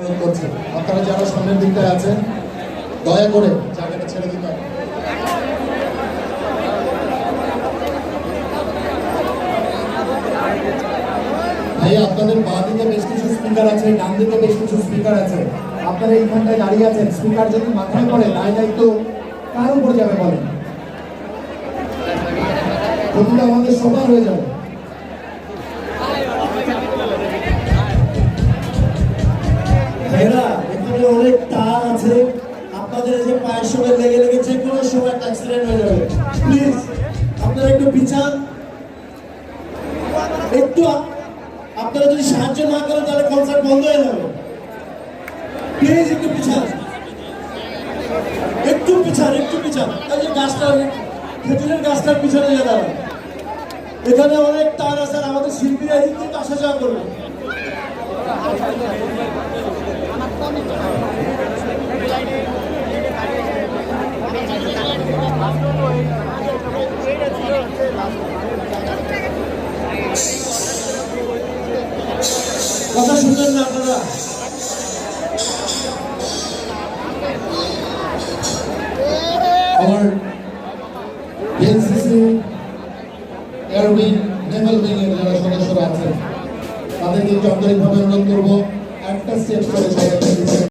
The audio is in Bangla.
অনুরোধ করছি। আপনারা যারা সামনের দিকটায় আছেন, দয়া করে জায়গাটা ছেড়ে দিতে আপনাদের বাঁ দিকে বেশ কিছু স্পিকার আছে, ডান দিকে বেশ কিছু স্পিকার আছে। আপনারা এইখানটায় দাঁড়িয়ে আছেন স্পিকার যদি মাথায় পড়ে দায় দায়িত্ব কার উপর যাবে বলেন। আমাদের সবার হয়ে যাবে। ভাইরা এখানে অনেক তার আছে। আপনাদের যে পায়ের সঙ্গে লেগে লেগে যে কোনো সময় অ্যাক্সিডেন্ট হয়ে যাবে। প্লিজ আপনারা একটু পিছান একটু আপনারা যদি সাহায্য না করেন, তাহলে কনসার্ট বন্ধ হয়ে যাবে। প্লিজ একটু পিছান একটু পিছান একটু পিছান এই যে গাছটা খেজুরের গাছটার পিছনে যে দাঁড়ান। এখানে অনেক তার আছে আমাদের শিল্পীরা এদিক আসা যাওয়া করবে। কথা শুনলেন না আপনারা? আমার এনসিসি তাদেরকে একটু আন্তরিকভাবে অনুরোধ করব একটা স্টেপ করে